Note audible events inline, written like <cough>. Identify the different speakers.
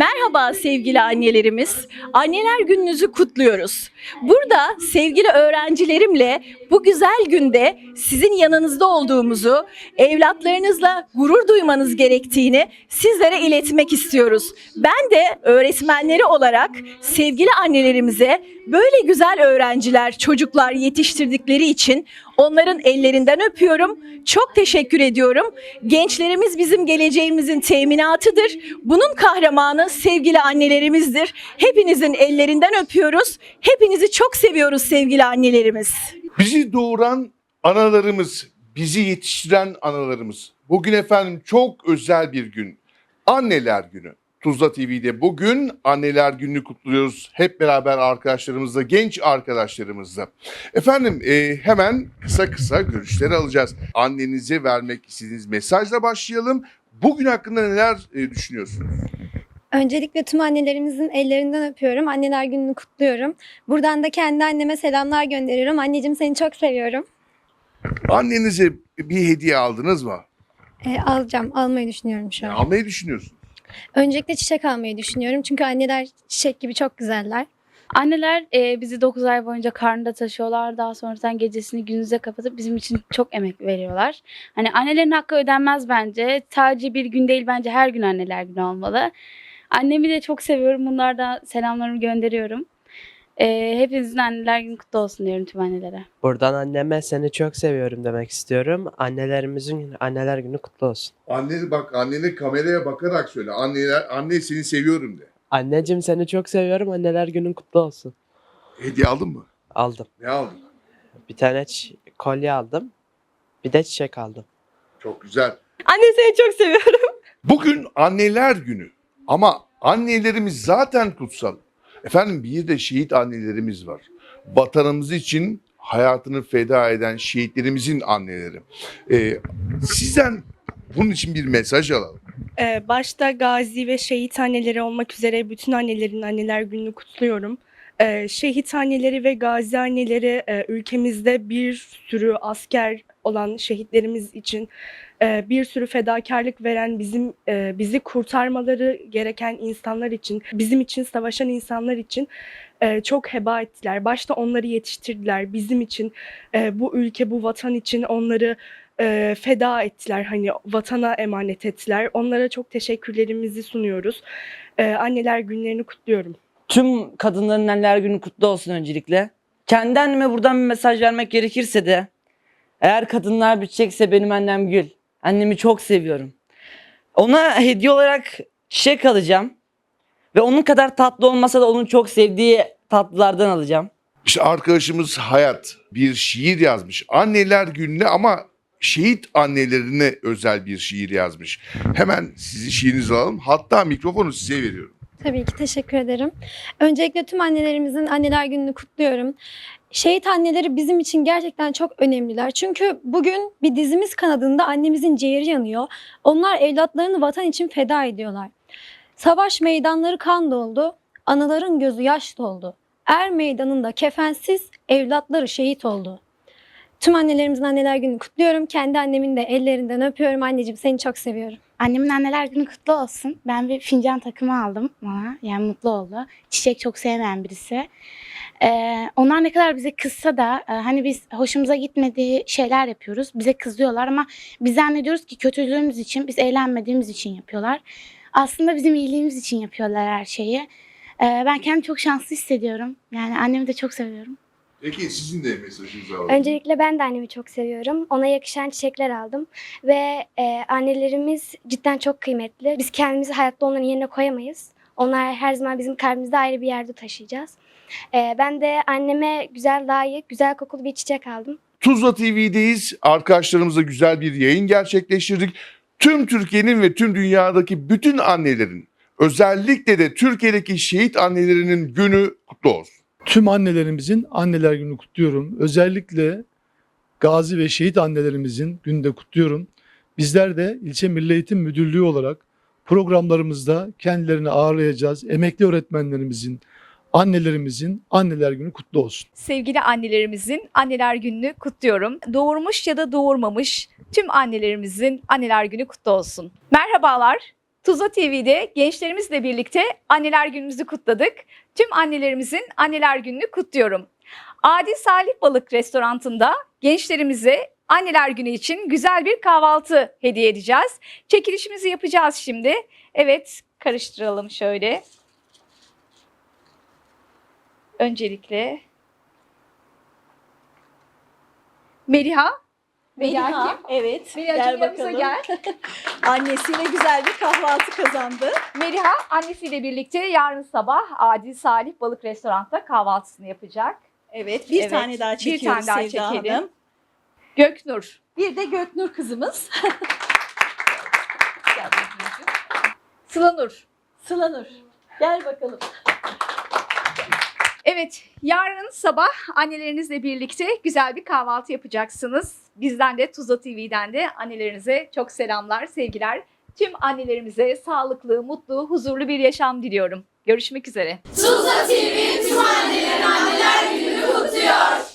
Speaker 1: Merhaba sevgili annelerimiz. Anneler gününüzü kutluyoruz. Burada sevgili öğrencilerimle bu güzel günde sizin yanınızda olduğumuzu, evlatlarınızla gurur duymanız gerektiğini sizlere iletmek istiyoruz. Ben de öğretmenleri olarak sevgili annelerimize böyle güzel öğrenciler, çocuklar yetiştirdikleri için onların ellerinden öpüyorum. Çok teşekkür ediyorum. Gençlerimiz bizim geleceğimizin teminatıdır. Bunun kahramanı sevgili annelerimizdir. Hepinizin ellerinden öpüyoruz. Hepinizi çok seviyoruz sevgili annelerimiz.
Speaker 2: Bizi doğuran analarımız, bizi yetiştiren analarımız. Bugün efendim çok özel bir gün. Anneler Günü. Tuzla TV'de bugün Anneler Günü'nü kutluyoruz. Hep beraber arkadaşlarımızla, genç arkadaşlarımızla. Efendim e, hemen kısa kısa görüşleri alacağız. Annenize vermek istediğiniz mesajla başlayalım. Bugün hakkında neler e, düşünüyorsunuz?
Speaker 3: Öncelikle tüm annelerimizin ellerinden öpüyorum. Anneler gününü kutluyorum. Buradan da kendi anneme selamlar gönderiyorum. Anneciğim seni çok seviyorum.
Speaker 2: Annenize bir hediye aldınız mı?
Speaker 3: E, alacağım, almayı düşünüyorum şu an.
Speaker 2: Almayı düşünüyorsunuz.
Speaker 3: Öncelikle çiçek almayı düşünüyorum. Çünkü anneler çiçek gibi çok güzeller.
Speaker 4: Anneler e, bizi 9 ay boyunca karnında taşıyorlar. Daha sonradan gecesini gündüze kapatıp bizim için çok emek veriyorlar. Hani annelerin hakkı ödenmez bence. Sadece bir gün değil bence her gün anneler günü olmalı. Annemi de çok seviyorum. Bunlardan selamlarımı gönderiyorum. E, hepinizin anneler günü kutlu olsun diyorum tüm annelere.
Speaker 5: Buradan anneme seni çok seviyorum demek istiyorum. Annelerimizin anneler günü kutlu olsun.
Speaker 2: Anne bak annene kameraya bakarak söyle. Anneler, anne seni seviyorum de.
Speaker 5: Anneciğim seni çok seviyorum. Anneler günün kutlu olsun.
Speaker 2: Hediye aldın mı?
Speaker 5: Aldım.
Speaker 2: Ne aldın?
Speaker 5: Bir tane kolye aldım. Bir de çiçek aldım.
Speaker 2: Çok güzel.
Speaker 1: Anne seni çok seviyorum.
Speaker 2: Bugün anneler günü ama annelerimiz zaten kutsal. Efendim bir de şehit annelerimiz var. Vatanımız için hayatını feda eden şehitlerimizin anneleri. Ee, sizden bunun için bir mesaj alalım.
Speaker 6: Ee, başta gazi ve şehit anneleri olmak üzere bütün annelerin anneler gününü kutluyorum. Ee, şehit anneleri ve gazi anneleri e, ülkemizde bir sürü asker olan şehitlerimiz için e, bir sürü fedakarlık veren bizim e, bizi kurtarmaları gereken insanlar için, bizim için savaşan insanlar için e, çok heba ettiler. Başta onları yetiştirdiler. Bizim için, e, bu ülke, bu vatan için onları e, feda ettiler. Hani vatana emanet ettiler. Onlara çok teşekkürlerimizi sunuyoruz. E, anneler günlerini kutluyorum.
Speaker 7: Tüm kadınların anneler günü kutlu olsun öncelikle. Kendi anneme buradan bir mesaj vermek gerekirse de eğer kadınlar bitecekse benim annem Gül. Annemi çok seviyorum. Ona hediye olarak çiçek alacağım. Ve onun kadar tatlı olmasa da onun çok sevdiği tatlılardan alacağım.
Speaker 2: İşte arkadaşımız Hayat bir şiir yazmış. Anneler gününe ama şehit annelerine özel bir şiir yazmış. Hemen sizi şiirinizi alalım. Hatta mikrofonu size veriyorum.
Speaker 3: Tabii ki teşekkür ederim. Öncelikle tüm annelerimizin anneler gününü kutluyorum. Şehit anneleri bizim için gerçekten çok önemliler. Çünkü bugün bir dizimiz kanadında annemizin ciğeri yanıyor. Onlar evlatlarını vatan için feda ediyorlar. Savaş meydanları kan doldu, anaların gözü yaş doldu. Er meydanında kefensiz evlatları şehit oldu. Tüm annelerimizin anneler gününü kutluyorum. Kendi annemin de ellerinden öpüyorum. Anneciğim seni çok seviyorum.
Speaker 8: Annemin anneler günü kutlu olsun. Ben bir fincan takımı aldım bana. Yani mutlu oldu. Çiçek çok sevmeyen birisi. Ee, onlar ne kadar bize kızsa da e, hani biz hoşumuza gitmediği şeyler yapıyoruz. Bize kızıyorlar ama biz zannediyoruz ki kötülüğümüz için, biz eğlenmediğimiz için yapıyorlar. Aslında bizim iyiliğimiz için yapıyorlar her şeyi. Ee, ben kendimi çok şanslı hissediyorum. Yani annemi de çok seviyorum.
Speaker 2: Peki sizin de mesajınızı alalım.
Speaker 9: Öncelikle ben de annemi çok seviyorum. Ona yakışan çiçekler aldım. Ve e, annelerimiz cidden çok kıymetli. Biz kendimizi hayatta onların yerine koyamayız. Onlar her zaman bizim kalbimizde ayrı bir yerde taşıyacağız. E, ben de anneme güzel, layık, güzel kokulu bir çiçek aldım.
Speaker 2: Tuzla TV'deyiz. Arkadaşlarımızla güzel bir yayın gerçekleştirdik. Tüm Türkiye'nin ve tüm dünyadaki bütün annelerin özellikle de Türkiye'deki şehit annelerinin günü kutlu olsun.
Speaker 10: Tüm annelerimizin anneler günü kutluyorum. Özellikle gazi ve şehit annelerimizin günü de kutluyorum. Bizler de ilçe Milli Eğitim Müdürlüğü olarak programlarımızda kendilerini ağırlayacağız. Emekli öğretmenlerimizin, annelerimizin anneler günü kutlu olsun.
Speaker 11: sevgili annelerimizin anneler gününü kutluyorum. Doğurmuş ya da doğurmamış tüm annelerimizin anneler günü kutlu olsun. Merhabalar. Tuzla TV'de gençlerimizle birlikte Anneler Günümüzü kutladık. Tüm annelerimizin Anneler Günü'nü kutluyorum. Adi Salih Balık Restorantı'nda gençlerimize Anneler Günü için güzel bir kahvaltı hediye edeceğiz. Çekilişimizi yapacağız şimdi. Evet, karıştıralım şöyle. Öncelikle Meriha. Meriha kim?
Speaker 1: evet.
Speaker 11: Meriha'cığım
Speaker 1: gel
Speaker 11: yanımıza
Speaker 1: bakalım.
Speaker 11: gel. <laughs>
Speaker 1: Annesiyle güzel bir kahvaltı kazandı.
Speaker 11: Meriha annesiyle birlikte yarın sabah Adil Salih Balık Restoran'ta kahvaltısını yapacak.
Speaker 1: Evet, bir
Speaker 11: Evet,
Speaker 1: tane daha
Speaker 11: bir
Speaker 1: çekiyoruz
Speaker 11: tane daha
Speaker 1: Sevda
Speaker 11: çekelim.
Speaker 1: Hanım.
Speaker 11: Göknur.
Speaker 1: Bir de Göknur kızımız. <laughs>
Speaker 11: Sılanur.
Speaker 1: Sılanur. Gel bakalım.
Speaker 11: Evet, yarın sabah annelerinizle birlikte güzel bir kahvaltı yapacaksınız. Bizden de Tuzla TV'den de annelerinize çok selamlar, sevgiler. Tüm annelerimize sağlıklı, mutlu, huzurlu bir yaşam diliyorum. Görüşmek üzere.
Speaker 12: Tuzla TV tüm annelerin anneler gününü kutluyor.